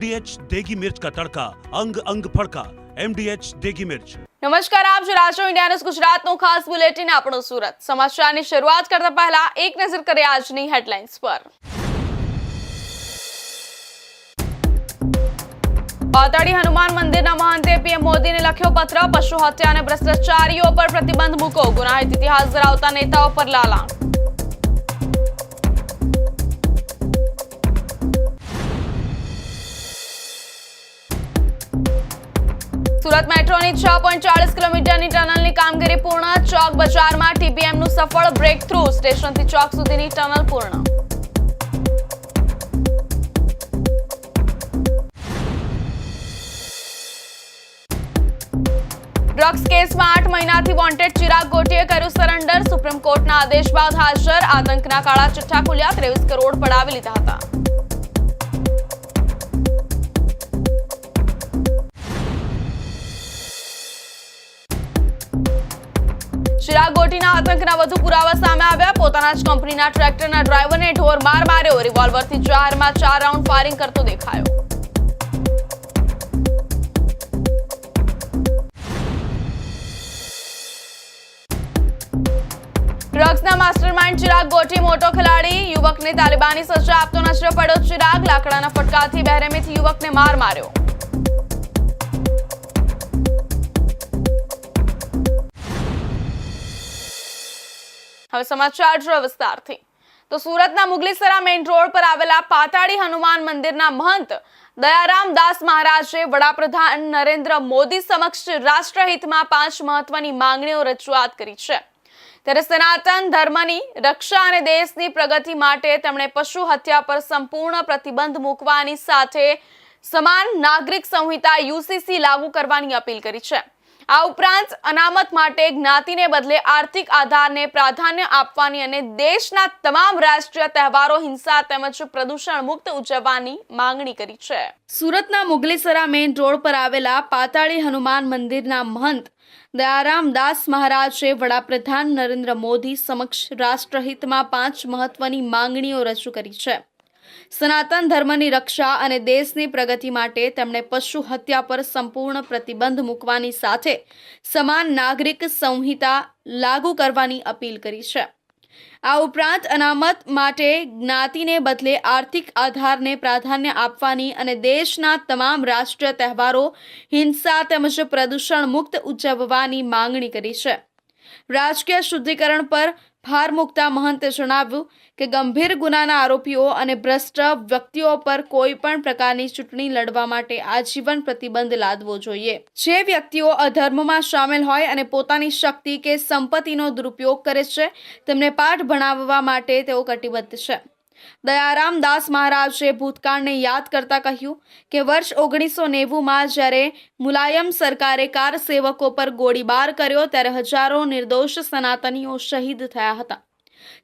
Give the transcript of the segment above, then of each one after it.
एमडीएच देगी मिर्च का तड़का अंग अंग फड़का एमडीएच देगी मिर्च નમસ્કાર આપ જો રાષ્ટ્ર ઇન્ડિયા ન્યૂઝ ગુજરાતનું ખાસ બુલેટિન આપણું સુરત સમાચારની શરૂઆત કરતા પહેલા એક નજર કરીએ આજની હેડલાઇન્સ પર પાતાળી હનુમાન મંદિરના મહંતે પીએમ મોદીને લખ્યો પત્ર પશુ હત્યા અને ભ્રષ્ટાચારીઓ પર પ્રતિબંધ મૂકો ગુનાહિત ઇતિહાસ ધરાવતા નેતાઓ પર લાલાણ સુરત મેટ્રોની છ પોઈન્ટ ચાલીસ કિલોમીટરની ટનલની કામગીરી પૂર્ણ. ચોક બજારમાં ટીપીએમનું સફળ બ્રેક થ્રુ સ્ટેશનથી ચોક સુધીની ટનલ પૂર્ણ. ડ્રગ્સ કેસમાં આઠ મહિનાથી વોન્ટેડ ચિરાગ ગોટીએ કર્યું સરેન્ડર સુપ્રીમ કોર્ટના આદેશ બાદ હાજર. આતંકના કાળા ચિઠ્ઠા ખુલ્યા. ત્રેવીસ કરોડ પડાવી લીધા હતા. ચિરાગ ગોટીના આતંકના વધુ પુરાવા સામે આવ્યા. પોતાના જ કંપનીના ટ્રેક્ટરના ડ્રાઈવરને ઢોર માર માર્યો. રિવોલ્વરથી જાહેરમાં ચાર રાઉન્ડ ફાયરિંગ કરતો દેખાયો. ડ્રગ્સના માસ્ટરમાઇન્ડ ચિરાગ ગોઠી મોટો ખેલાડી. યુવકને તાલિબાની સજા આપતો નજરે પડ્યો ચિરાગ. લાકડાના ફટકાથી બહેરેમીથી યુવકને માર માર્યો. હવે સમાચાર જો વિસ્તારથી. તો સુરતના મુગલીસરા મેઇન રોડ પર આવેલા પાતાળી હનુમાન મંદિરના મહંત દયારામ દાસ મહારાજે વડાપ્રધાન નરેન્દ્ર મોદી સમક્ષ રાષ્ટ્રહિતમાં પાંચ મહત્વની માંગણીઓ રજૂઆત કરી છે. ત્યારે સનાતન ધર્મની રક્ષા અને દેશની પ્રગતિ માટે તેમણે પશુ હત્યા પર સંપૂર્ણ પ્રતિબંધ મૂકવાની સાથે સમાન નાગરિક સંહિતા યુસીસી લાગુ કરવાની અપીલ કરી છે. આ ઉપરાંત અનામત માટે જ્ઞાતિને બદલે આર્થિક આધારને પ્રાધાન્ય આપવાની અને દેશના તમામ રાષ્ટ્રીય તહેવારો હિંસા તેમજ પ્રદૂષણ મુક્ત ઉજવવાની માંગણી કરી છે. સુરતના મુગલીસરા મેઇન રોડ પર આવેલા પાતાળી હનુમાન મંદિરના મહંત દયારામ દાસ મહારાજે વડાપ્રધાન નરેન્દ્ર મોદી સમક્ષ રાષ્ટ્રહિતમાં પાંચ મહત્વની માંગણીઓ રજૂ કરી છે. સનાતન ધર્મની રક્ષા અને દેશની પ્રગતિ માટે તેમણે પશુ હત્યા પર સંપૂર્ણ પ્રતિબંધ મૂકવાની સાથે સમાન નાગરિક સંહિતા લાગુ કરવાની અપીલ કરી છે. આ ઉપરાંત અનામત માટે જ્ઞાતિને બદલે આર્થિક આધારને પ્રાધાન્ય આપવાની અને દેશના તમામ રાષ્ટ્રીય તહેવારો હિંસા તેમજ પ્રદૂષણ મુક્ત ઉજવવાની માંગણી કરી છે. રાજકીય શુદ્ધિકરણ પર ભાર મૂકતા મહંતે જણાવ્યું કે ગંભીર ગુનાના આરોપીઓ અને ભ્રષ્ટ વ્યક્તિઓ પર કોઈ પણ પ્રકારની ચૂંટણી લડવા માટે આજીવન પ્રતિબંધ લાદવો જોઈએ. જે વ્યક્તિઓ અધર્મમાં સામેલ હોય અને પોતાની શક્તિ કે સંપત્તિનો દુરુપયોગ કરે છે, તેમને પાઠ ભણાવવા માટે તેઓ કટિબદ્ધ છે. દયારામ દાસ મહારાજે ભૂતકાળને યાદ કરતા કહ્યું કે વર્ષ ઓગણીસો નેવુંમાં જ્યારે મુલાયમ સરકારે કાર સેવકો પર ગોળીબાર કર્યો ત્યારે હજારો નિર્દોષ સનાતનીઓ શહીદ થયા હતા.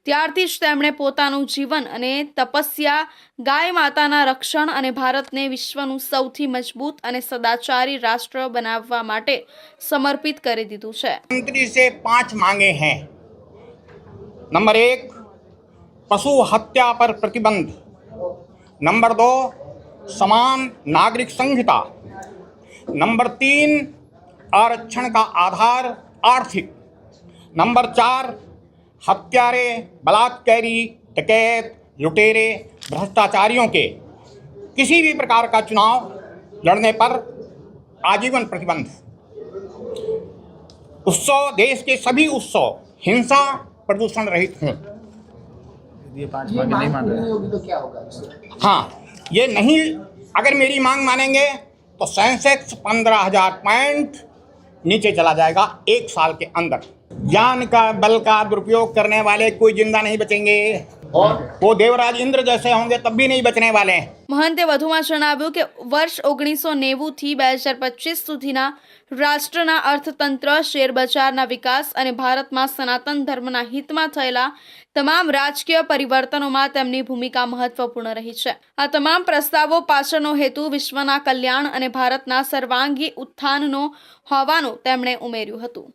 ત્યારથી જ તેમણે પોતાનું જીવન અને તપસ્યા ગાય માતાના રક્ષણ અને ભારતને વિશ્વનું સૌથી મજબૂત અને સદાચારી રાષ્ટ્ર બનાવવા માટે સમર્પિત કરી દીધું છે. પાંચ માંગે હૈ. નંબર એક पशु हत्या पर प्रतिबंध। नंबर दो, समान नागरिक संहिता। नंबर तीन, आरक्षण का आधार आर्थिक। नंबर चार, हत्यारे, बलात्कारी, डकैत, लुटेरे, भ्रष्टाचारियों के किसी भी प्रकार का चुनाव लड़ने पर आजीवन प्रतिबंध। उत्सव, देश के सभी उत्सव हिंसा प्रदूषण रहित हों। ये पांच मांगे नहीं मान रहे होगी तो क्या होगा इससे हाँ ये नहीं अगर मेरी मांग मानेंगे तो सेंसेक्स पंद्रह हजार पॉइंट नीचे चला जाएगा एक साल के अंदर ज्ञान का बल का दुरुपयोग करने वाले कोई जिंदा नहीं बचेंगे और वो देवराज इंद्र जैसे होंगे तब भी नहीं बचने वाले हैं મહંતે વધુમાં જણાવ્યું કે વર્ષ ઓગણીસો નેવુંથી બે હજાર પચીસ સુધીના રાષ્ટ્રના અર્થતંત્ર શેરબજારના વિકાસ અને ભારતમાં સનાતન ધર્મના હિતમાં થયેલા તમામ રાજકીય પરિવર્તનોમાં તેમની ભૂમિકા મહત્વપૂર્ણ રહી છે. આ તમામ પ્રસ્તાવો પાછળનો હેતુ વિશ્વના કલ્યાણ અને ભારતના સર્વાંગી ઉત્થાનનો હોવાનું તેમણે ઉમેર્યું હતું.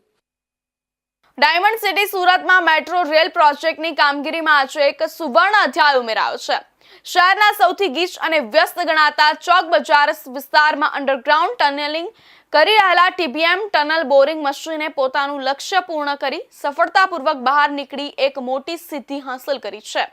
ડાયમંડ સિટી સુરતમાં મેટ્રો રેલ પ્રોજેક્ટની કામગીરીમાં આજે એક સુવર્ણ અધ્યાય ઉમેરાયો છે. શહેરના સૌથી ગીચ અને વ્યસ્ત ગણાતા ચોક બજાર વિસ્તારમાં અંડરગ્રાઉન્ડ ટનલિંગ કરી રહેલા ટીબીએમ ટનલ બોરિંગ મશીને પોતાનું લક્ષ્ય પૂર્ણ કરી સફળતાપૂર્વક બહાર નીકળી એક મોટી સિદ્ધિ હાંસલ કરી છે.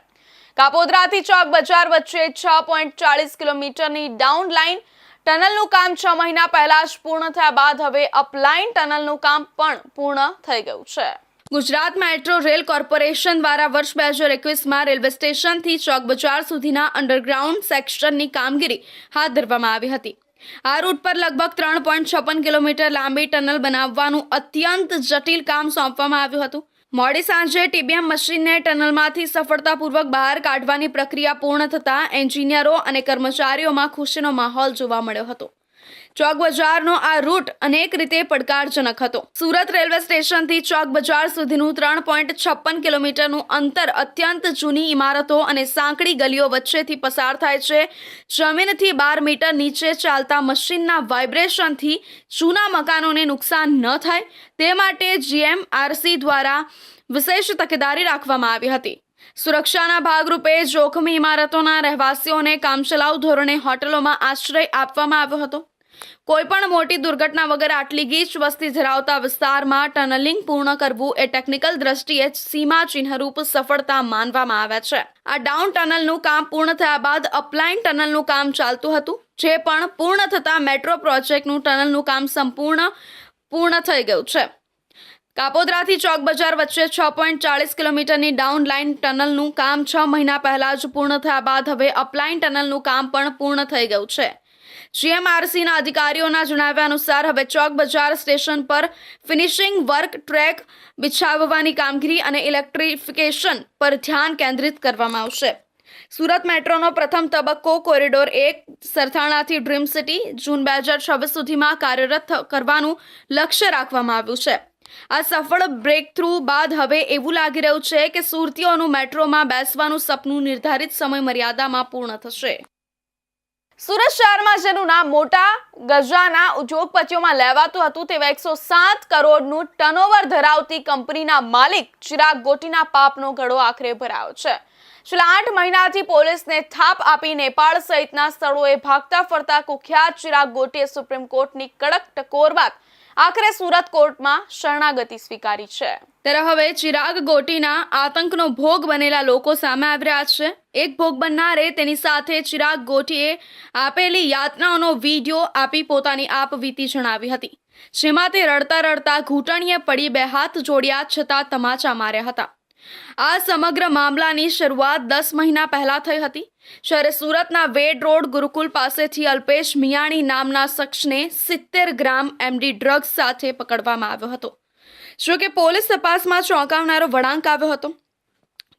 કાપોદ્રાથી ચોક બજાર વચ્ચે છ પોઈન્ટ ચાલીસ કિલોમીટરની ડાઉન લાઇન ટનલનું કામ છ મહિના પહેલા જ પૂર્ણ થયા બાદ હવે અપલાઇન ટનલનું કામ પણ પૂર્ણ થઈ ગયું છે. ગુજરાત મેટ્રો રેલ કોર્પોરેશન દ્વારા વર્ષ બે હજાર એકવીસમાં રેલવે સ્ટેશનથી ચોક બજાર સુધીના અંડરગ્રાઉન્ડ સેક્શનની કામગીરી હાથ ધરવામાં આવી હતી. આ રૂટ પર લગભગ ત્રણ પોઈન્ટ છપ્પન કિલોમીટર લાંબી ટનલ બનાવવાનું અત્યંત જટિલ કામ સોંપવામાં આવ્યું હતું. મોડી સાંજે ટીબીએમ મશીનને ટનલમાંથી સફળતાપૂર્વક બહાર કાઢવાની પ્રક્રિયા પૂર્ણ થતાં એન્જિનિયરો અને કર્મચારીઓમાં ખુશીનો માહોલ જોવા મળ્યો હતો. ચોક બજારનો આ રૂટ અનેક રીતે પડકારજનક હતો. સુરત રેલવે સ્ટેશનથી ચોક બજાર સુધીનું ત્રણ પોઈન્ટ છપ્પન કિલોમીટરનું અંતર અત્યંત જૂની ઇમારતો અને સાંકડી ગલીઓ વચ્ચેથી પસાર થાય છે. જમીનથી બાર મીટર નીચે ચાલતા મશીનના વાઇબ્રેશનથી જૂના મકાનોને નુકસાન ન થાય. તે માટે જીએમઆરસી દ્વારા વિશેષ તકેદારી રાખવામાં આવી હતી. સુરક્ષાના ભાગરૂપે જોખમી ઇમારતોના રહેવાસીઓને કામચલાઉ ધોરણે હોટલોમાં આશ્રય આપવામાં આવ્યો હતો. કોઈ પણ મોટી દુર્ઘટના વગર આટલી ગીચ વસ્તી ધરાવતા વિસ્તારમાં ટનલિંગ પૂર્ણ કરવું એ ટેકનિકલ દ્રષ્ટિએ સીમાચિહ્નરૂપ સીમા ચિહ્નરૂપ સફળતા માનવામાં આવે છે. આ ડાઉન ટનલનું કામ પૂર્ણ થયા બાદ અપલાઇન ટનલનું કામ ચાલતું હતું, જે પણ પૂર્ણ થતાં મેટ્રો પ્રોજેક્ટનું ટનલનું કામ સંપૂર્ણ પૂર્ણ થઈ ગયું છે. કાપોદ્રાથી ચોક બજાર વચ્ચે છ પોઈન્ટ ચાળીસ કિલોમીટરની ડાઉન લાઇન ટનલનું કામ છ મહિના પહેલા જ પૂર્ણ થયા બાદ હવે અપલાઇન ટનલનું કામ પણ પૂર્ણ થઈ ગયું છે. જીએમઆરસીના અધિકારીઓના જણાવ્યા અનુસાર હવે ચોક બજાર સ્ટેશન પર ફિનિશિંગ વર્ક ટ્રેક બિછાવવાની કામગીરી અને ઇલેક્ટ્રિફિકેશન પર ધ્યાન કેન્દ્રિત કરવામાં આવશે. સુરત મેટ્રોનો પ્રથમ તબક્કો કોરિડોર એક સરથાણાથી ડ્રીમ સિટી જૂન બે હજાર છવ્વીસ સુધીમાં કાર્યરત કરવાનું લક્ષ્ય રાખવામાં આવ્યું છે. આ સફળ બ્રેક થ્રુ બાદ હવે એવું લાગી રહ્યું છે કે સુરતીઓનું મેટ્રોમાં બેસવાનું સપનું નિર્ધારિત સમય મર્યાદામાં પૂર્ણ થશે. સુરત શહેરમાં જેનું નામ મોટા ગજાના ઉદ્યોગપતિઓમાં લેવાતું હતું, તેવા એકસો સાત કરોડનું ટર્નઓવર ધરાવતી કંપનીના માલિક ચિરાગ ગોટીના પાપનો ઘડો આખરે ભરાયો છે. છેલ્લા આઠ મહિનાથી પોલીસને થાપ આપી નેપાળ સહિતના સ્થળોએ ભાગતા ફરતા કુખ્યાત ચિરાગ ગોટીએ સુપ્રીમ કોર્ટની કડક ટકોર બાદ આખરે સુરત કોર્ટમાં શરણાગતિ સ્વીકારી છે. ત્યારે હવે ચિરાગ ગોટીના આતંકનો ભોગ બનેલા લોકો સામે આવી છે એક ભોગ બનનારે તેની સાથે ચિરાગ ગોટીએ આપેલી યાતનાઓનો વીડિયો આપી પોતાની આપવીતી જણાવી હતી જેમાં તે રડતા રડતા ઘૂંટણીએ પડી બે હાથ જોડ્યા છતાં તમાચા માર્યા હતા આ સમગ્ર મામલાની શરૂઆત દસ મહિના પહેલા થઈ હતી. જ્યારે સુરતના વેડ રોડ ગુરુકુલ પાસેથી અલ્પેશ મિયાણી નામના શખ્સને સિત્તેર ગ્રામ એમડી ડ્રગ્સ સાથે પકડવામાં આવ્યો હતો. જો કે પોલીસ તપાસમાં ચોંકાવનારો વળાંક આવ્યો હતો.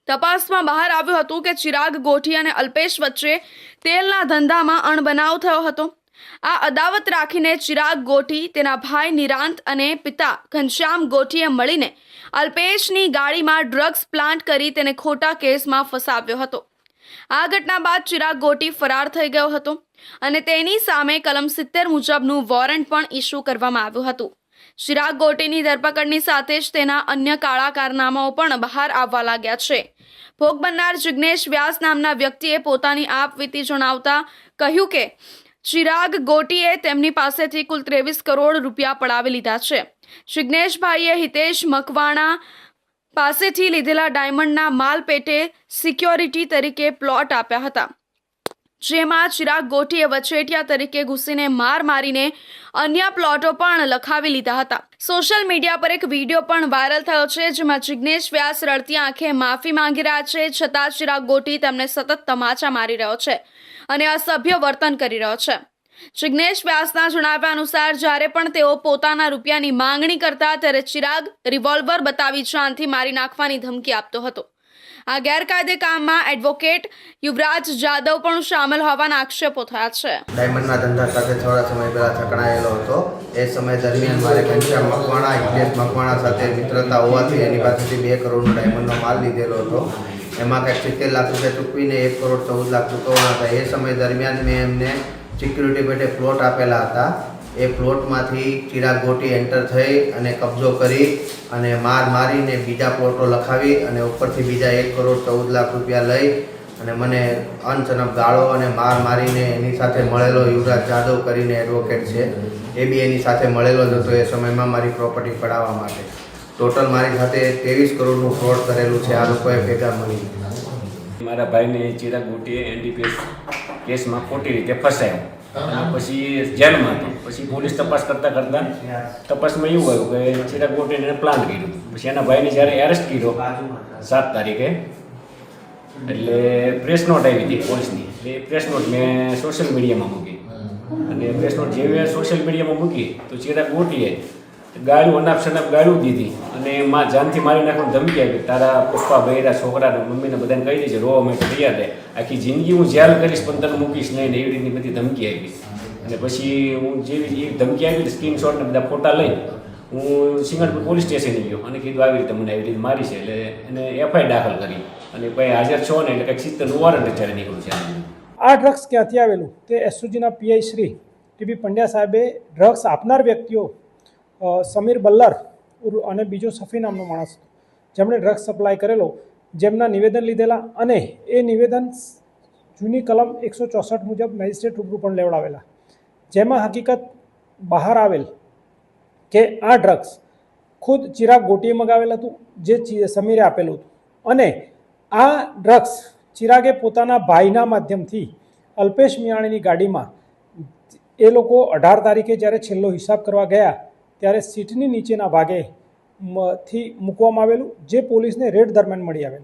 તપાસમાં બહાર આવ્યું હતું કે ચિરાગ ગોઠી અને અલ્પેશ વચ્ચે તેલના ધંધામાં અણબનાવ થયો હતો. આ અદાવત રાખીને ચિરાગ ગોઠી તેના ભાઈ નિરાંત અને પિતા ઘનશ્યામ ગોઠીએ મળીને અલ્પેશની ગાડીમાં ડ્રગ્સ પ્લાન્ટ કરી તેને ખોટા કેસમાં ફસાવ્યો હતો. આ ઘટના બાદ ચિરાગ ગોટી ફરાર થઈ ગયો હતો અને તેની સામે કલમ સિત્તેર મુજબનું વોરંટ પણ ઇસ્યુ કરવામાં આવ્યું હતું. ચિરાગ ગોટીની ધરપકડની સાથે જ તેના અન્ય કાળા કારનામાઓ પણ બહાર આવવા લાગ્યા છે. ભોગ બનનાર જિગ્નેશ વ્યાસ નામના વ્યક્તિએ પોતાની આપવીતી જણાવતા કહ્યું કે ચિરાગ ગોટીએ તેમની પાસેથી કુલ ત્રેવીસ કરોડ રૂપિયા પડાવી લીધા છે. જિગ્નેશભાઈએ હિતેશ મકવાણા પાસેથી લીધેલા ડાયમંડના માલ પેટે સિક્યોરિટી તરીકે પ્લોટ આપ્યા હતા. જેમાં ચિરાગ ગોઠીએ વચેટિયા તરીકે ઘૂસીને માર મારીને અન્ય પ્લોટો પણ લખાવી લીધા હતા. સોશિયલ મીડિયા પર એક વીડિયો પણ વાયરલ થયો છે, જેમાં જિજ્ઞેશ વ્યાસ રડતી આંખે માફી માંગી રહ્યા છે, છતાં ચિરાગ ગોઠી તેમને સતત તમાચા મારી રહ્યો છે. અને અસભ્ય વર્તન કરી રહ્યો છે. જિગ્નેશ વ્યાસના જણાવ્યા અનુસાર, જ્યારે પણ તેઓ પોતાના રૂપિયાની માંગણી કરતા, ત્યારે ચિરાગ રિવોલ્વર બતાવી જાનથી મારી નાખવાની ધમકી આપતો હતો. આ ગેરકાયદે કામમાં એડવોકેટ યુવરાજ જાદવ પણ સામેલ હોવાના આક્ષેપો થયા છે. ડાયમંડના ધંધા સાથે થોડા સમય પહેલા સંકળાયેલો હતો. એ સમય દરમિયાન મારે ઘનશ્યામ મકવાણા ઇગ્નેશ મકવાણા સાથે મિત્રતા હોવાથી એની પાસેથી બે કરોડનો ડાયમંડનો માલ લીધેલો હતો. એમાં કંઈક સિત્તેર લાખ રૂપિયા ચૂકવીને એક કરોડ ચૌદ લાખ ચૂકવવાના હતા. એ સમય દરમિયાન મેં એમને સિક્યુરિટી પેટે પ્લોટ આપેલા હતા. એ પ્લોટમાંથી ચિરાગ ગોટી એન્ટર થઈ અને કબજો કરી અને માર મારીને બીજા પ્લોટો લખાવી અને ઉપરથી બીજા એક કરોડ ચૌદ લાખ રૂપિયા લઈ અને મને અનચનક ગાળો અને માર મારીને એની સાથે મળેલો યુવરાજ જાદવ કરીને એડવોકેટ છે. એ બી એની સાથે મળેલો જ હતો. એ સમયમાં મારી પ્રોપર્ટી પડાવવા માટે. ટોટલ મારી સાથે ત્રેવીસ કરોડનું ફ્રોડ કરેલું છે. આ લોકોએ ભેગા મળી મારા ભાઈને ચિરાગ ગોટીએ એનડીપીએસ કેસમાં ખોટી રીતે ફસાયો. પછી જેલમાં હતો. પછી પોલીસ તપાસ કરતાં કરતાં તપાસમાં એવું આવ્યું કે ચિરાગ ગોટીને પ્લાન કર્યું. પછી એના ભાઈને જ્યારે એરેસ્ટ કર્યો સાત તારીખે, એટલે પ્રેસ નોટ આવી હતી પોલીસની. એટલે પ્રેસ નોટ મેં સોશિયલ મીડિયામાં મૂકી. અને પ્રેસ નોટ જેવી સોશિયલ મીડિયામાં મૂકી, તો ચિરાગ ગોટીએ ગાળું અનાપ શનાપ ગાળું દીધી. અને માં જાનથી મારી નાખવાની ધમકી આપી. તારા પપ્પા ભૈરા છોકરાને મમ્મીને બધાને કહી દેજે, રોવા માટે તૈયાર રહે. આખી જિંદગી હું જેલ કરીશ પણ તને મૂકીશ નહીં એવી રીતની બધી ધમકી આપી. અને પછી હું જેવી એ ધમકી આપી સ્ક્રીનશોટ ને બધા ફોટા લઈ, હું સિંગણપુર પોલીસ સ્ટેશને ગયો. અને કીધું આવી રીતે મને આવી રીતે મારી છે. એટલે એને એફઆઈ દાખલ કરી. અને પછી હાજર છો ને એટલે કંઈક સિત્તેરનું વોરંટ અત્યારે નીકળ્યું છે. આ ડ્રગ્સ ક્યાંથી આવેલું? તે એસઓજીના પીઆઈ શ્રી ટીબી પંડ્યા સાહેબે ડ્રગ્સ આપનાર વ્યક્તિઓ સમીર બલ્લર અને બીજો સફી નામનો માણસ જેમણે ડ્રગ્સ સપ્લાય કરેલો, જેમના નિવેદન લીધેલા અને એ નિવેદન જૂની કલમ એકસો ચોસઠ મુજબ મેજિસ્ટ્રેટ રૂબરૂ પણ લેવડાવેલા. જેમાં હકીકત બહાર આવેલ કે આ ડ્રગ્સ ખુદ ચિરાગ ગોટીએ મગાવેલ હતું, જે સમીરે આપેલું હતું. અને આ ડ્રગ્સ ચિરાગે પોતાના ભાઈના માધ્યમથી અલ્પેશ મિયાણીની ગાડીમાં, એ લોકો અઢાર તારીખે જ્યારે છેલ્લો હિસાબ કરવા ગયા ત્યારે સીટની નીચેના ભાગે થી મૂકવામાં આવેલું જે પોલીસને રેડ દરમિયાન મળી આવેલ.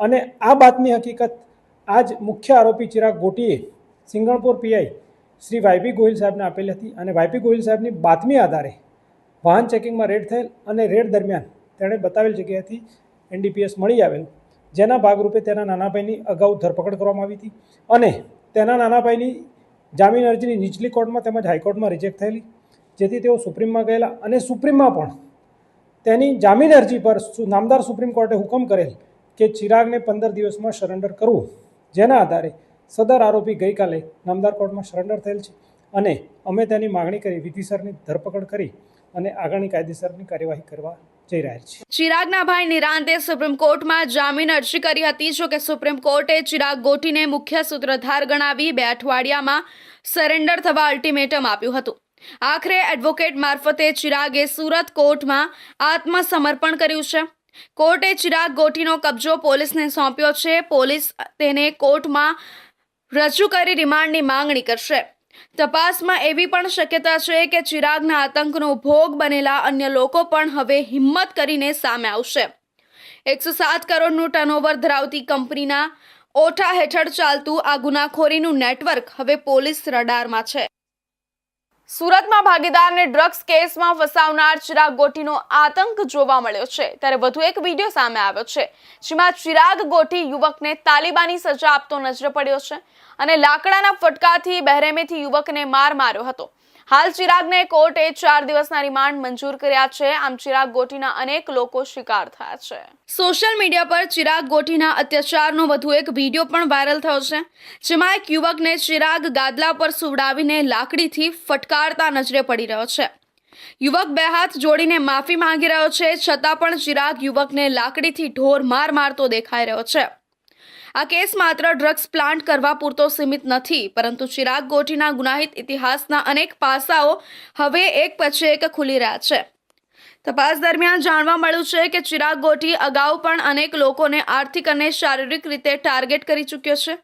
અને આ બાતમી હકીકત આજ મુખ્ય આરોપી ચિરાગ ગોટીએ સિંગણપુર પીઆઈ શ્રી વાયપી ગોહિલ સાહેબને આપેલી હતી અને વાયપી ગોહિલ સાહેબની બાતમી આધારે વાહન ચેકિંગમાં રેડ થયેલ અને રેડ દરમિયાન તેણે બતાવેલ જગ્યાએથી એનડીપીએસ મળી આવેલ, જેના ભાગરૂપે તેના નાના ભાઈની અગાઉ ધરપકડ કરવામાં આવી હતી અને તેના નાના ભાઈની જામીન અરજીની નીચલી કોર્ટમાં તેમજ હાઈકોર્ટમાં રિજેક્ટ થયેલી. જેથી તેઓ સુપ્રીમમાં ગયેલા અને સુપ્રીમમાં પણ તેની જામીન અરજી પર નામદાર સુપ્રીમ કોર્ટે હુકમ કરેલ કે ચિરાગને પંદર દિવસમાં સરેન્ડર કરવું. જેના આધારે સદર આરોપી ગઈકાલે નામદાર કોર્ટમાં સરેન્ડર થયેલ છે અને અમે તેની માગણી કરી વિધિસરની ધરપકડ કરી અને આગળની કાયદેસરની કાર્યવાહી કરવા જઈ રહ્યા છે. ચિરાગના ભાઈ નિરાંતે સુપ્રીમ કોર્ટમાં જામીન અરજી કરી હતી. જો કે સુપ્રીમ કોર્ટે ચિરાગ ગોટીને મુખ્ય સૂત્રધાર ગણાવી બે અઠવાડિયામાં સરેન્ડર થવા અલ્ટિમેટમ આપ્યું હતું. આખરે એડવોકેટ મારફતે ચિરાગે સુરત કોર્ટમાં આત્મસમર્પણ કર્યું છે. કોર્ટે ચિરાગ ગોટીનો કબજો પોલીસને સોંપ્યો છે. પોલીસ તેને કોર્ટમાં રજૂ કરી રિમાન્ડની માંગણી કરશે. તપાસમાં એવી પણ શક્યતા છે કે ચિરાગના આતંકનો ભોગ બનેલા અન્ય લોકો પણ હવે હિંમત કરીને સામે આવશે. એકસો સાત કરોડનું ટર્નઓવર ધરાવતી કંપનીના ઓઠા હેઠળ ચાલતું આ ગુનાખોરીનું નેટવર્ક હવે પોલીસ રડારમાં છે. સુરતમાં ભાગીદારને ડ્રગ્સ કેસમાં ફસાવનાર ચિરાગ ગોટીનો આતંક જોવા મળ્યો છે. ત્યારે વધુ એક વીડિયો સામે આવ્યો છે. જેમાં ચિરાગ ગોટી યુવકને તાલિબાની સજા આપતો નજરે પડ્યો છે અને લાકડાના ફટકાથી બહેરેમેથી યુવકને માર માર્યો હતો. હાલ ચિરાગને કોર્ટે ચાર દિવસના રિમાન્ડ મંજૂર કર્યા છે. આમ ચિરાગ ગોટીના અનેક લોકો શિકાર થયા છે. સોશિયલ મીડિયા પર ચિરાગ ગોટીના અત્યાચારનો વધુ એક વીડિયો પણ વાયરલ થયો છે. જેમાં એક યુવકને ચિરાગ ગાદલા પર સુવડાવીને લાકડીથી ફટકારતા નજરે પડી રહ્યો છે. યુવક બે હાથ જોડીને માફી માંગી રહ્યો છે. છતાં પણ ચિરાગ યુવકને લાકડીથી ઢોર માર મારતો દેખાઈ રહ્યો છે. આ કેસ માત્ર ડ્રગ્સ પ્લાન્ટ કરવા પૂરતો સીમિત નથી, પરંતુ ચિરાગ ગોટીના ગુનાહિત ઇતિહાસના અનેક પાસાઓ હવે એક પછી એક ખુલી રહ્યા છે. તપાસ દરમિયાન જાણવા મળ્યું છે કે ચિરાગ ગોટી અગાઉ પણ અનેક લોકોને આર્થિક અને શારીરિક રીતે ટાર્ગેટ કરી ચૂક્યો છે.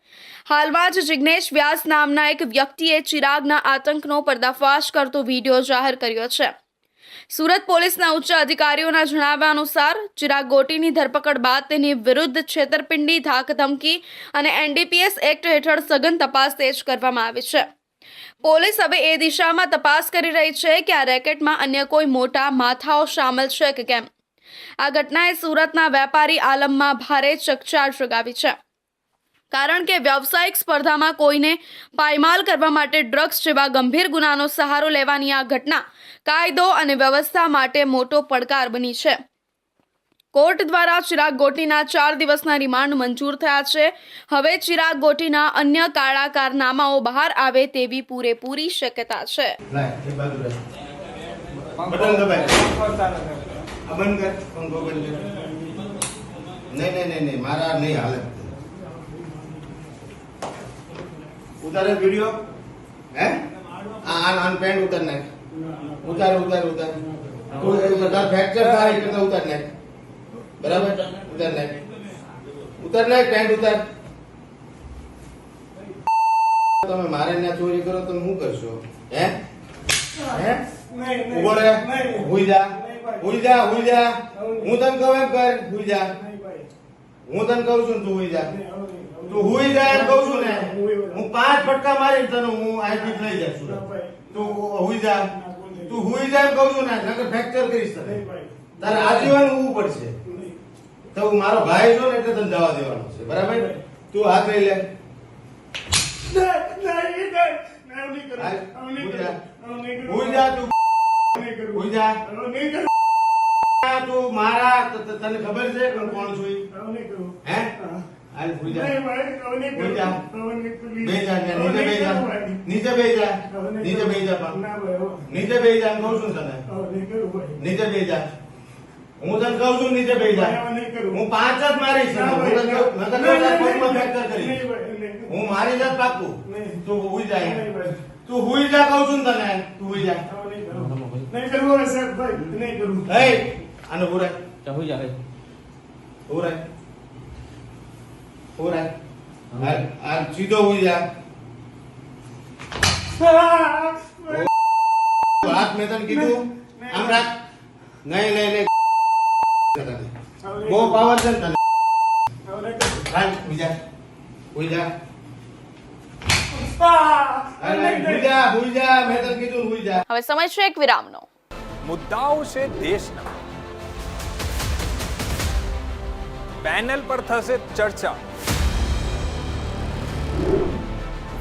હાલમાં જ જિજ્ઞેશ વ્યાસ નામના એક વ્યક્તિએ ચિરાગના આતંકનો પર્દાફાશ કરતો વીડિયો જાહેર કર્યો છે. સુરત પોલીસના ઉચ્ચ અધિકારીઓના જણાવ્યા અનુસાર, ચિરાગ ગોટીની ધરપકડ બાદ તેની વિરુદ્ધ છેતરપિંડી ધાક ધમકી અને એનડીપીએસ એક્ટ હેઠળ સઘન તપાસ તેજ કરવામાં આવી છે. પોલીસ હવે એ દિશામાં તપાસ કરી રહી છે કે આ રેકેટમાં અન્ય કોઈ મોટા માથાઓ સામેલ છે કે કેમ. આ ઘટનાએ સુરતના વેપારી આલમમાં ભારે ચકચાર જગાવી છે. કારણ કે વ્યવસાયિક સ્પર્ધામાં કોઈને પાયમાલ કરવા માટે ડ્રગ્સ જેવા ગંભીર ગુનાનો સહારો લેવાની આ ઘટના કાયદો અને વ્યવસ્થા માટે મોટો પડકાર બની છે. કોર્ટ દ્વારા ચિરાગ ગોટીના ચાર દિવસના રિમાન્ડ મંજૂર થયા છે. હવે ચિરાગ ગોટીના અન્ય કાળા કારનામાઓ બહાર આવે તેવી પૂરેપૂરી શક્યતા છે. મારા નહીં હાલે. ઉતારે વીડિયો હે? આ આન પેન્ટ ઉતાર નાખ. ઉતાર ઉતાર ઉતાર. તું ઉતાર ફ્રેક્ચર થાય એટલે ઉતાર નાખ. બરાબર? ઉતાર નાખ. ઉતાર નાખ પેન્ટ ઉતાર. તમે મારે ત્યાં ચોરી કરો તો હું કરશો? હે? હે? રે હુઈ જા. હુઈ જા હુઈ જા. હું તને કહું એમ કર, હુઈ જા. હું તને કહું છું ને તું હુઈ જા. તું હુઈ જાય એમ કહું છું ને હું પાંચ ફટકા મારી તને હું અહીંથી લઈ જઈશ તું હુઈ જા તું હુઈ જાય કહું છું ને નકર ફ્રેક્ચર કરીશ તને. તારે આજીવન ઉવું પડશે. તો હું મારો ભાઈ છો ને એટલે તને જવા દેવાનો છે. બરાબર? તું હાથ લઈ લે. હુઈ જા. તું. હુઈ જા. તું મારા તને ખબર છે કોણ છું? હે. હાલ હુઈ જા બે જા નીચે બે જા નીચે બે જા નીચે બે જા નીચે બે જા કહું છું તને. નીચે બે જા હું તને કહું છું નીચે બે જા હું પાંચ જ મારીશ. હું મારી કહું- પાકું. તું તારા તું ફ્રેક્ચર જા હું છું તને. તું હુઈ જા. નહીં કરવું સાહેબ ભાઈ. નહીં કરવું ને આને તું હુઈ જા હે. આને જા વાત મેં તને કીધું? આમ નહીં નહીં નહીં. બહુ પાવર છે ને તને. હાલ હુઈ જા હુઈ જા હાલ, હાલ, હુઈ જા હુઈ જા મેં તને કીધું હુઈ જા હવે સમય છે એક વિરામનો. મુદ્દાઓ છે દેશના. પેનલ પર થશે ચર્ચા.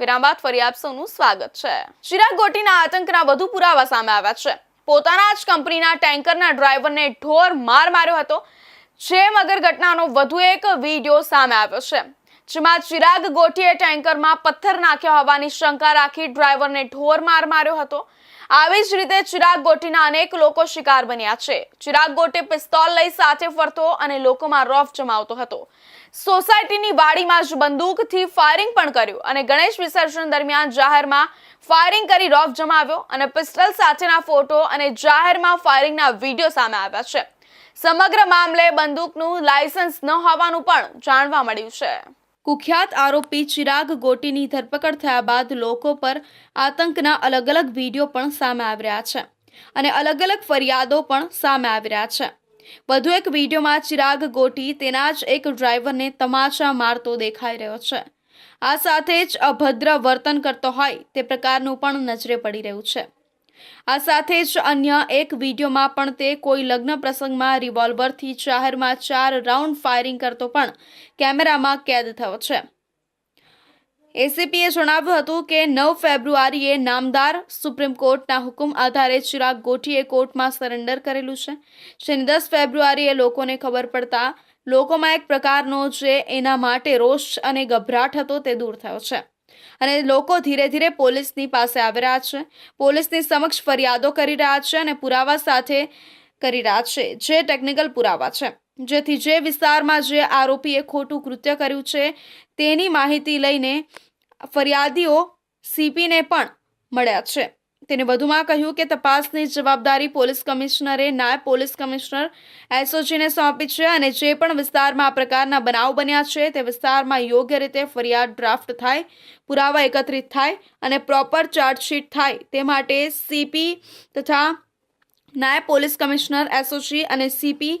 વિરામ બાદ ફરી આપ સૌનું સ્વાગત છે. ચિરાગ ગોટીના આતંકના વધુ પુરાવા સામે આવ્યા છે. પોતાના જ કંપનીના ટેન્કરના ડ્રાઈવરને ઢોર માર માર્યો હતો. જે મગર ઘટનાનો વધુ એક વીડિયો સામે આવ્યો છે. જેમાં ચિરાગ ગોટીએ ટેન્કરમાં પથ્થર નાખ્યો હોવાની શંકા રાખી ડ્રાઈવરને ઢોર માર માર્યો હતો. આવી જ રીતે ચિરાગ ગોટીના અનેક લોકો શિકાર બન્યા છે. ચિરાગ ગોટી પિસ્તોલ લઈ સાથે ફરતો અને લોકોમાં રોફ જમાવતો હતો. સોસાયટીની વાડીમાં જ બંદૂકથી ફાયરિંગ પણ કર્યું અને ગણેશ વિસર્જન દરમિયાન જાહેરમાં ફાયરિંગ કરી રોફ જમાવ્યો અને પિસ્તલ સાથેના ફોટો અને જાહેરમાં ફાયરિંગના વીડિયો સામે આવ્યા છે. સમગ્ર મામલે બંદૂકનું લાયસન્સ ન હોવાનું પણ જાણવા મળ્યું છે. કુખ્યાત આરોપી ચિરાગ ગોટીની ધરપકડ થયા બાદ લોકો પર આતંકના અલગ અલગ વીડિયો પણ સામે આવી રહ્યા છે અને અલગ અલગ ફરિયાદો પણ સામે આવી રહ્યા છે. વધુ એક વિડીયોમાં ચિરાગ ગોટી તેના જ એક ડ્રાઈવરને તમાચા મારતો દેખાઈ રહ્યો છે. આ સાથે જ અભદ્ર વર્તન કરતો હોય તે પ્રકારનું પણ નજરે પડી રહ્યું છે. આ સાથે જ અન્ય એક વિડીયોમાં પણ તે કોઈ લગ્ન પ્રસંગમાં રિવોલ્વરથી જાહેરમાં ચાર રાઉન્ડ ફાયરિંગ કરતો પણ કેમેરામાં કેદ થયો છે. એસીપીએ જણાવ્યું હતું કે નવ ફેબ્રુઆરીએ નામદાર સુપ્રીમ કોર્ટના હુકમ આધારે ચિરાગ ગોઠીએ કોર્ટમાં સરેન્ડર કરેલું છે. જેની દસ ફેબ્રુઆરીએ લોકોને ખબર પડતા લોકોમાં એક પ્રકારનો જે એના માટે રોષ અને ગભરાટ હતો તે દૂર થયો છે. અને લોકો ધીરે ધીરે પોલીસની પાસે આવી રહ્યા છે. પોલીસની સમક્ષ ફરિયાદો કરી રહ્યા છે અને પુરાવા સાથે કરી રહ્યા છે. જે ટેકનિકલ પુરાવા છે. જેથી જે વિસ્તારમાં જે આરોપીએ ખોટું કૃત્ય કર્યું છે, તેની માહિતી લઈને ફરિયાદીઓ સીપીને પણ મળ્યા છે. તેને વધુમાં કહ્યું કે તપાસની જવાબદારી પોલીસ કમિશનરે નાયબ પોલીસ કમિશનર એસઓજીને સોંપી છે અને જે પણ વિસ્તારમાં આ પ્રકારના બનાવ બન્યા છે તે વિસ્તારમાં યોગ્ય રીતે ફરિયાદ ડ્રાફ્ટ થાય, પુરાવા એકત્રિત થાય અને પ્રોપર ચાર્જશીટ થાય તે માટે સીપી તથા નાયબ પોલીસ કમિશનર એસઓજી અને સીપી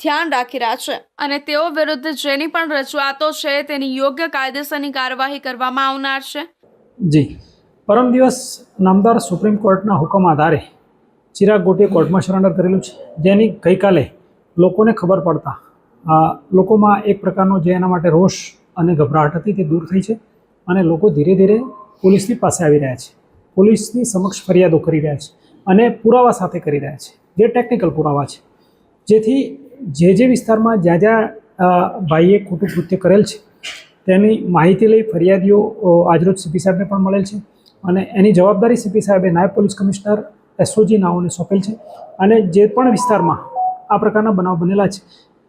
ધ્યાન રાખી રહ્યા છે અને તેઓ વિરુદ્ધ જેની પણ રજૂઆતો છે તેની યોગ્ય કાયદેસરની કાર્યવાહી કરવામાં આવનાર છે. જી. પરમ દિવસ નામદાર સુપ્રીમ કોર્ટના હુકમ આધારે ચિરાગ ગોટીએ કોર્ટમાં સરેન્ડર કરેલું છે. જેની ગઈકાલે લોકોને ખબર પડતા લોકોમાં એક પ્રકારનો જે એના માટે રોષ અને ગભરાટ હતી તે દૂર થઈ છે અને લોકો ધીરે ધીરે પોલીસની પાસે આવી રહ્યા છે. પોલીસની સમક્ષ ફરિયાદો કરી રહ્યા છે અને પુરાવા સાથે કરી રહ્યા છે. જે ટેકનિકલ પુરાવા છે. જેથી જે જે વિસ્તારમાં જ્યાં જ્યાં ભાઈએ ખોટું કૃત્ય કરેલ છે, તેની માહિતી લઈ ફરિયાદીઓ આજરોજ સીપી સાહેબને પણ મળેલ છે. અને એની જવાબદારી સીપી સાહેબે નાયબ પોલીસ કમિશનર એસઓજી નાઓને સોંપેલ છે અને જે પણ વિસ્તારમાં આ પ્રકારના બનાવ બનેલા છે,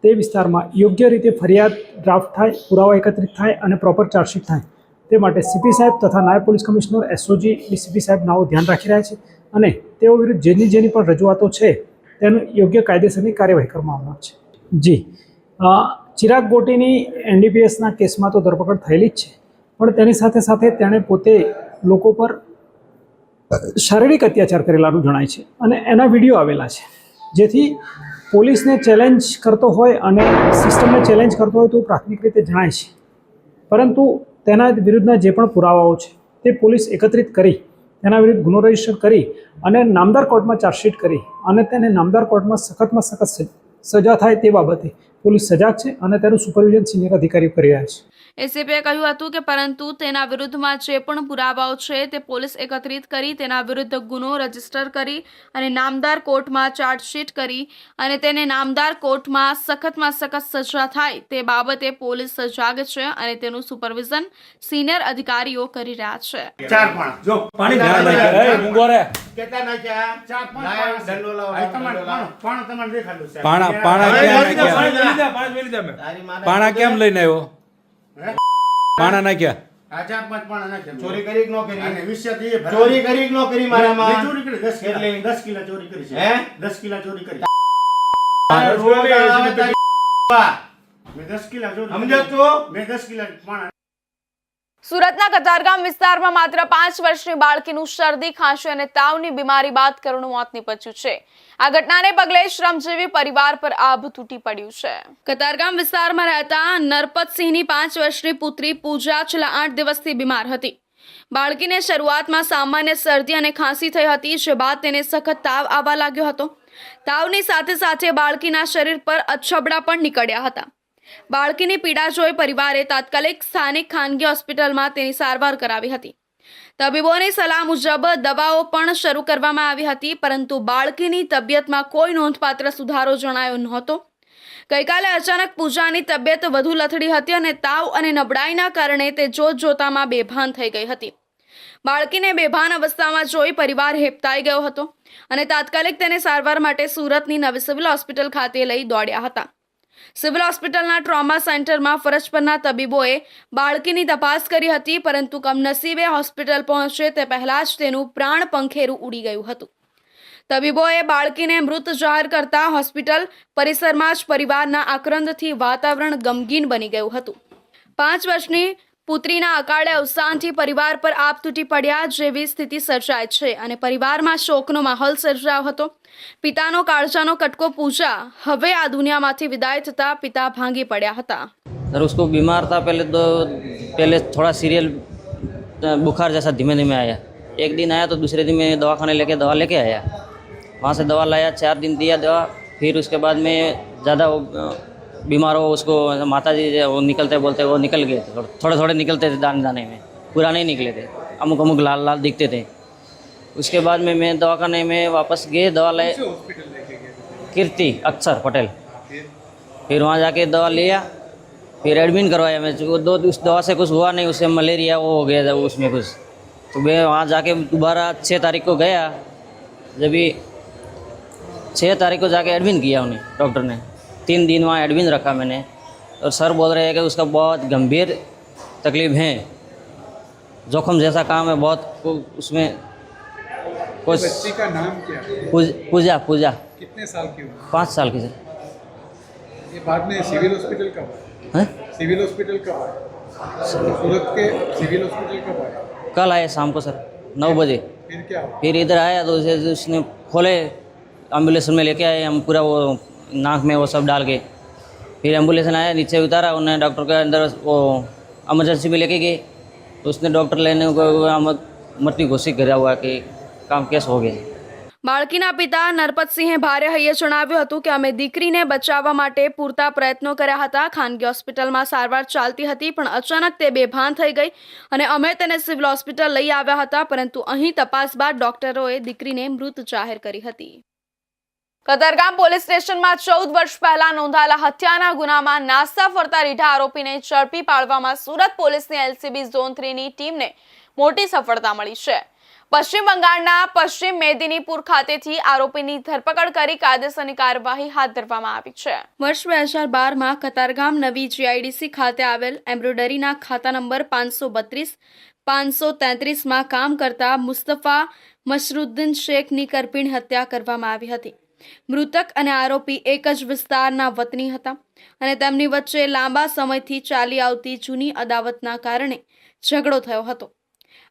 તે વિસ્તારમાં યોગ્ય રીતે ફરિયાદ ડ્રાફ્ટ થાય, પુરાવા એકત્રિત થાય અને પ્રોપર ચાર્જશીટ થાય. તે માટે સીપી સાહેબ તથા નાયબ પોલીસ કમિશનર એસઓજી ડીસીપી સાહેબ નાઓ ધ્યાન રાખી રહ્યા છે અને તેઓ વિરુદ્ધ જેની જેની પણ રજૂઆતો છે, તેનું યોગ્ય કાયદેસરની કાર્યવાહી કરવામાં આવનાર છે. જી. ચિરાગ ગોટીની એનડીપીએસના કેસમાં તો ધરપકડ થયેલી જ છે. પણ તેની સાથે સાથે તેણે પોતે લોકો પર શારીરિક અત્યાચાર કરેલાનું જણાય છે અને એના વીડિયો આવેલા છે. જેથી પોલીસને ચેલેન્જ કરતો હોય અને સિસ્ટમને ચેલેન્જ કરતો હોય તો પ્રાથમિક રીતે જણાય છે. પરંતુ તેના વિરુદ્ધના જે પણ પુરાવાઓ છે તે પોલીસ એકત્રિત કરી, તેના વિરુદ્ધ ગુનો રજિસ્ટર કરી અને નામદાર કોર્ટમાં ચાર્જશીટ કરી અને તેને નામદાર કોર્ટમાં સખતમાં સખત સજા થાય તે બાબતે પોલીસ સજાગ છે અને તેનું સુપરવિઝન સિનિયર અધિકારીઓ કરી રહ્યા છે. એસીપીએ કહ્યું હતું કે પરંતુ તેના વિરુદ્ધમાં જે પણ પુરાવાઓ છે તે પોલીસ એકત્રિત કરી તેના વિરુદ્ધ ગુનો રજિસ્ટર કરી અને નામદાર કોર્ટમાં ચાર્જશીટ કરી અને તેને નામદાર કોર્ટમાં સખતમાં સખત સજા થાય તે બાબતે પોલીસ સજાગ છે અને તેનું સુપરવિઝન સિનિયર અધિકારીઓ કરી રહ્યા છે. ચાર પણ. જો કેટલા નાખ્યા? ચાર કેમ લઈને માને પાણા લઈને આવ્યો પાણા નાખ્યા. ચોરી કરી કે નો કરી? ચોરી કરી કે નો કરી મારામાં? કેટલી? દસ કિલો. ચોરી કરી છે. હે? દસ કિલો ચોરી કરી. રોગ આવે તારી. મેં દસ કિલો ચોરી સમજો તો? મેં દસ કિલો પણ સુરતના કતારગામ વિસ્તારમાં માત્ર પાંચ વર્ષની બાળકીનું શરદી, ખાંસી અને તાવની બીમારી બાદ કરુણું મોત નીપજ્યું છે. આ ઘટનાને પગલે શ્રમજીવી પરિવાર પર આભ તૂટી પડ્યું છે. કતારગામ વિસ્તારમાં રહેતા નરપતસિંહની પાંચ વર્ષની પુત્રી પૂજા છેલ્લા આઠ દિવસથી બીમાર હતી. બાળકીને શરૂઆતમાં સામાન્ય શરદી અને ખાંસી થઈ હતી, જે બાદ તેને સખત તાવ આવવા લાગ્યો હતો. તાવની સાથે સાથે બાળકીના શરીર પર અછબડા પણ નીકળ્યા હતા. બાળકીની પીડા જોઈ પરિવારે તાત્કાલિક સ્થાનિક ખાનગી હોસ્પિટલમાં તેની સારવાર કરાવી હતી. તબીબોની સલાહ મુજબ દવાઓ પણ શરૂ કરવામાં આવી હતી, પરંતુ બાળકીની તબિયતમાં કોઈ નોંધપાત્ર સુધારો જણાયો નહોતો. ગઈકાલે અચાનક પૂજાની તબિયત વધુ લથડી હતી અને તાવ અને નબળાઈના કારણે તે જોત જોતામાં બેભાન થઈ ગઈ હતી. બાળકીને બેભાન અવસ્થામાં જોઈ પરિવાર હેપતાઈ ગયો હતો અને તાત્કાલિક તેને સારવાર માટે સુરતની નવી સિવિલ હોસ્પિટલ ખાતે લઈ દોડ્યા હતા. સિવિલ હોસ્પિટલના ટ્રોમા સેન્ટરમાં ફરજ પરના તબીબોએ બાળકીની તપાસ કરી હતી, પરંતુ કમનસીબે હોસ્પિટલ પહોંચે તે પહેલાં જ તેનું પ્રાણ પંખેરું ઉડી ગયું હતું. તબીબોએ બાળકીને મૃત જાહેર કરતા હોસ્પિટલ પરિસરમાં જ પરિવારના આક્રંદથી વાતાવરણ ગમગીન બની ગયું હતું. પાંચ વર્ષની પુત્રીના અકાળે અવસાનથી પરિવાર પર આપ તૂટી પડ્યા જેવી સ્થિતિ સર્જાય છે અને પરિવારમાં શોકનો માહોલ સર્જાયો હતો પિતાનો કાળજાનો કટકો પૂજા હવે આ દુનિયામાંથી વિદાય થતા પિતા ભાંગી પડ્યા હતા सर उसको बीमार था पहले तो पहले थोड़ा सीरियल बुखार जैसा धीमे धीमे आया एक दिन आया तो दूसरे दिन में दवा खाने लेके दवा लेके आया वहाँ से दवा लाया चार दिन दिया दवा फिर उसके बाद में ज़्यादा वो, अ, बीमार हो उसको माता जी वो निकलते बोलते वो निकल गए थे थोड़े थोड़े निकलते थे दाने दाने में पूरा नहीं निकले थे अमुक अमुक लाल लाल दिखते थे। उसके बाद में मैं दवाखाने में वापस गए दवा लाए कीर्ति अक्षर पटेल। फिर? वहाँ जाके दवा लिया फिर एडमिट करवाया मैं वो दो उस दवा से कुछ हुआ नहीं उससे मलेरिया वो हो गया था उसमें कुछ। तो मैं वहाँ जाके दोबारा छः तारीख को गया जब भी छः तारीख को जाके एडमिट किया उन्हें डॉक्टर ने। तीन दिन वहाँ एडमिट रखा मैंने। और सर बोल रहे हैं कि उसका बहुत गंभीर तकलीफ़ है। जोखम जैसा काम है बहुत उसमें कुछ बच्ची का नाम क्या है? पूज- पूजा पूजा। कितने साल की पाँच साल की सर। ये बाद में सिविल हॉस्पिटल कब हैं? सिविल हॉस्पिटल कब आया? सूरत के सिविल हॉस्पिटल कब आया? कल आए शाम को सर। नौ बजे। फिर क्या हुआ? फिर इधर आया तो उसे उसने खोले एंबुलेंस में लेके आए हम पूरा वो नाक में वो सब डाल के फिर एम्बुलेंस आया नीचे उतारा उन्होंने डॉक्टर के अंदर वो एमरजेंसी में लेके गए तो उसने डॉक्टर लेने को मृत्यु घोषित करा हुआ कि काम कैसे हो गया બાળકીના પિતા નરપતસિંહે ભારે હૈયે જણાવ્યું હતું કે અમે દીકરીને બચાવવા માટે પૂરતા પ્રયત્નો કર્યા હતા ખાનગી હોસ્પિટલમાં સારવાર ચાલતી હતી પણ અચાનક તે બેભાન થઈ ગઈ અને અમે તેને સિવિલ હોસ્પિટલ લઈ આવ્યા હતા પરંતુ અહીં તપાસ બાદ ડોક્ટરોએ દીકરીને મૃત જાહેર કરી હતી કતારગામ પોલીસ સ્ટેશનમાં ચૌદ વર્ષ પહેલા નોંધાયેલા હત્યાના ગુનામાં નાસ્તા ફરતા રીઢા આરોપીને ઝડપી પાડવામાં સુરત પોલીસની એલસીબી ઝોન થ્રીની ટીમને મોટી સફળતા મળી છે. પશ્ચિમ બંગાળના પશ્ચિમ મેદિનીપુર ખાતેથી આરોપીની ધરપકડ કરી કાયદેસરની કાર્યવાહી હાથ ધરવામાં આવી છે. વર્ષ બે હજાર બારમાં કતારગામ નવી જીઆઈડીસી ખાતે આવેલ એમ્બ્રોઇડરીના ખાતા નંબર પાંચસો બત્રીસ, પાંચસો તેત્રીસમાં કામ કરતા મુસ્તફા મશરુદ્દીન શેખની કરપીણ હત્યા કરવામાં આવી હતી. મૃતક અને આરોપી એક જ વિસ્તારના વતની હતા અને તેમની વચ્ચે લાંબા સમયથી ચાલી આવતી જૂની અદાવતના કારણે ઝઘડો થયો હતો.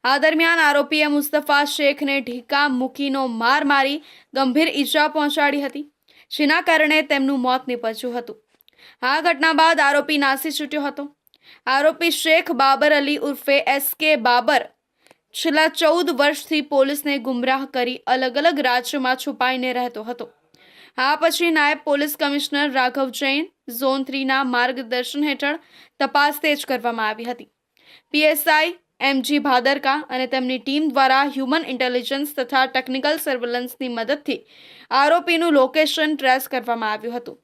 આ દરમિયાન આરોપીએ મુસ્તફા શેખને ઢીકા મૂકીનો માર મારી ગંભીર ઈજા પહોંચાડી હતી, જેના કારણે તેમનું મોત નીપજ્યું હતું. આ ઘટના બાદ આરોપી નાસી છૂટ્યો હતો. આરોપી શેખ બાબર અલી ઉર્ફે એસ કે બાબર છેલ્લા ચૌદ વર્ષથી પોલીસને ગુમરાહ કરી અલગ અલગ રાજ્યોમાં છુપાઈને રહેતો હતો. આ પછી નાયબ police commissioner Raghav Jain zone થ્રીના માર્ગદર્શન હેઠળ તપાસ તેજ કરવામાં આવી હતી. પીએસઆઈ એમજી ભાદરકા અને તેમની ટીમ દ્વારા હ્યુમન ઇન્ટેલિજન્સ તથા ટેકનિકલ સર્વેલન્સની મદદથી આરોપીનું લોકેશન ટ્રેસ કરવામાં આવ્યું હતું.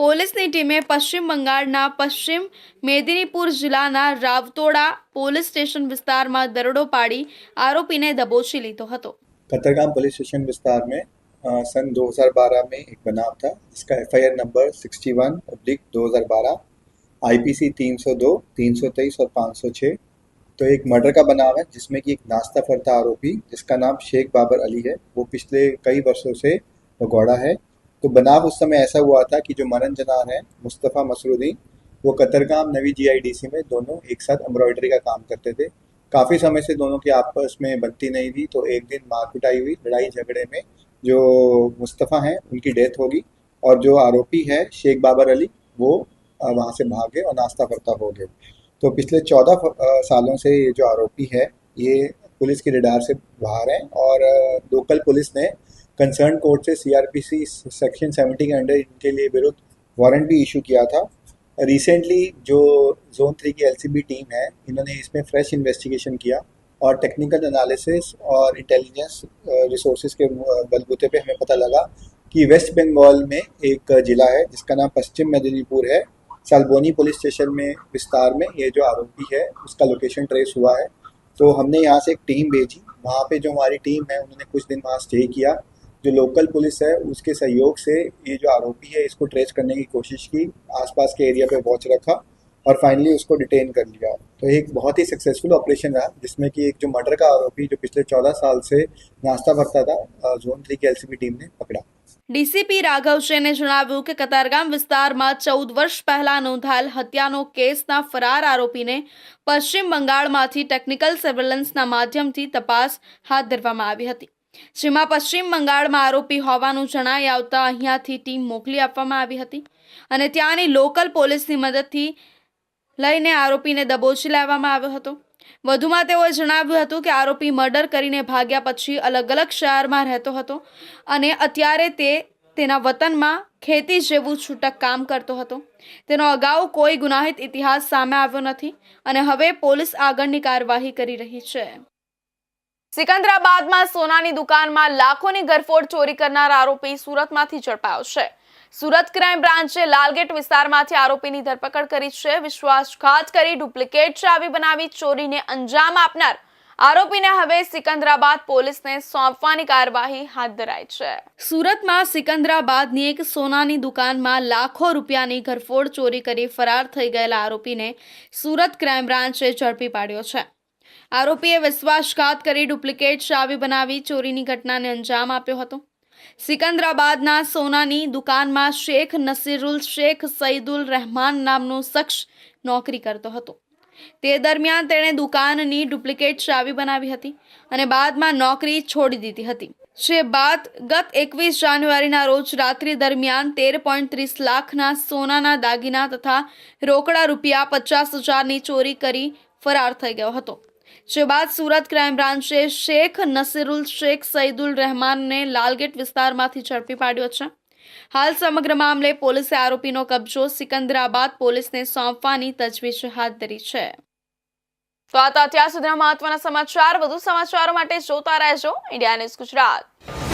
પોલીસની ટીમે પશ્ચિમ બંગાળના પશ્ચિમ મેદિનીપુર જિલ્લાના રાવતોડા પોલીસ સ્ટેશન વિસ્તારમાં દરોડો પાડી આરોપીને દબોચી લીધો હતો. કતરગામ પોલીસ સ્ટેશન વિસ્તારમાં सन 2012 में एक बनाव था। इसका एफआईआर नंबर 61 ऑब्लिक 2012 आईपीसी 302 323 और 506 तो एक मर्डर का बनाव है, जिसमें कि एक नाश्ता फरता आरोपी, जिसका नाम शेख बाबर अली है। वो पिछले कई वर्षों से भगौड़ा है। तो बनाव उस समय ऐसा हुआ था कि जो मरण जनार है, मुस्तफ़ा मसरूद्दीन, वो कतरगाम नवी जीआईडीसी में दोनों एक साथ एम्ब्रॉयडरी का काम करते थे। काफ़ी समय से दोनों की आपस में बनती नहीं थी तो एक दिन मार पिटाई हुई, लड़ाई झगड़े में जो मुस्तफ़ा हैं, उनकी डेथ होगी और जो आरोपी है, शेख बाबर अली, वो वहाँ से भाग गए और नाश्ता करता हो गए। तो पिछले चौदह सालों से ये जो आरोपी है, ये पुलिस की रिडार से बाहर हैं और लोकल पुलिस ने कंसर्न कोर्ट से सीआरपीसी सेक्शन 70 के अंडर इनके लिए विरुद्ध वारंट भी इशू किया था। रिसेंटली जो जोन थ्री की एलसीबी टीम है, इन्होंने इसमें फ्रेश इन्वेस्टिगेशन किया। और टेक्निकल एनालिसिस और इंटेलिजेंस रिसोर्स के बलबूते पे हमें पता लगा कि वेस्ट बंगाल में एक जिला है जिसका नाम पश्चिम मेदिनीपुर है। सालबोनी पुलिस स्टेशन में, विस्तार में ये जो आरोपी है, उसका लोकेशन ट्रेस हुआ है। तो हमने यहाँ से एक टीम भेजी। वहाँ पे जो हमारी टीम है, उन्होंने कुछ दिन वहाँ स्टे किया। जो लोकल पुलिस है, उसके सहयोग से ये जो आरोपी है, इसको ट्रेस करने की कोशिश की, आसपास के एरिया पे वॉच रखा। और फाइनली उसको डिटेन कर लिया तो एक बहुत ही सक्सेसफुल ऑपरेशन रहा जिसमें कि एक जो मर्डर का आरोपी जो पिछले चौदह साल से नाश्ता भरता था अ, जोन थ्री की एलसीबी टीम ने पकड़ा ડીસીપી રાઘવ જૈને જણાવ્યું કે કતારગામ વિસ્તારમાં ચૌદ વર્ષ પહેલા નોંધાયેલ હત્યાનો કેસના ફરાર આરોપીને પશ્ચિમ બંગાળમાંથી ટેકનિકલ સર્વેલન્સના માધ્યમથી તપાસ હાથ ધરવામાં આવી હતી જેમાં પશ્ચિમ બંગાળમાં આરોપી હોવાનું જણાઈ આવતા અહીંયાથી ટીમ મોકલી આપવામાં આવી હતી અને ત્યાંની લોકલ પોલીસની મદદથી લઈને આરોપીને દબોચી લેવામાં આવ્યો હતો. વધુમાં તેઓએ જણાવ્યું હતું કે આરોપી મર્ડર કરીને ભાગ્યા પછી અલગ અલગ શહેરમાં રહેતો હતો અને અત્યારે તે તેના વતનમાં ખેતી જેવું છૂટક કામ કરતો હતો. તેનો અગાઉ કોઈ ગુનાહિત ઇતિહાસ સામે આવ્યો નથી અને હવે પોલીસ આગળની કાર્યવાહી કરી રહી છે. સિકંદરાબાદમાં સોનાની દુકાનમાં લાખોની ગરફોડ ચોરી કરનાર આરોપી સુરતમાંથી ઝડપાયો છે. સુરત ક્રાઇમ બ્રાન્ચે લાલગેટ વિસ્તારમાંથી આરોપીની ધરપકડ કરી છે. વિશ્વાસઘાત કરી ડુપ્લિકેટ ચાવી બનાવી ચોરીને અંજામ આપનાર આરોપીને હવે સિકંદરાબાદ પોલીસને સોંપવાની કાર્યવાહી હાથ ધરાઈ છે. સુરતમાં સિકંદરાબાદની એક સોનાની દુકાનમાં લાખો રૂપિયાની ઘરફોડ ચોરી કરી ફરાર થઈ ગયેલા આરોપીને સુરત ક્રાઇમ બ્રાન્ચે ઝડપી પાડ્યો છે. આરોપીએ વિશ્વાસઘાત કરી ડુપ્લિકેટ ચાવી બનાવી ચોરીની ઘટનાને અંજામ આપ્યો હતો. સિકંદરાબાદના સોનાની દુકાનમાં શેખ નસીરુલ શેખ સઈદુલ રહેમાન નામનો શખ્સ નોકરી કરતો હતો. તે દરમિયાન તેણે દુકાનની ડુપ્લિકેટ ચાવી બનાવી હતી અને બાદમાં નોકરી છોડી દીધી હતી. જે બાદ ગત એકવીસ જાન્યુઆરીના રોજ રાત્રિ દરમિયાન તેર પોઈન્ટ ત્રીસ લાખના સોનાના દાગીના તથા રોકડા રૂપિયા પચાસ હજારની ચોરી કરી ફરાર થઈ ગયો હતો. જે બાદ સુરત ક્રાઇમ બ્રાન્ચે શેખ નસીરુલ શેખ સઈદુલ રહેમાનને લાલગેટ વિસ્તારમાંથી ઝડપી પાડ્યો છે. હાલ સમગ્ર મામલે પોલીસે આરોપીનો કબજો સિકંદરાબાદ પોલીસને સોંપવાની તજવીજ હાથ ધરી છે. તો આ તો અત્યાર સુધીના મહત્વના સમાચાર. વધુ સમાચારો માટે જોતા રહેજો. India news Gujarat.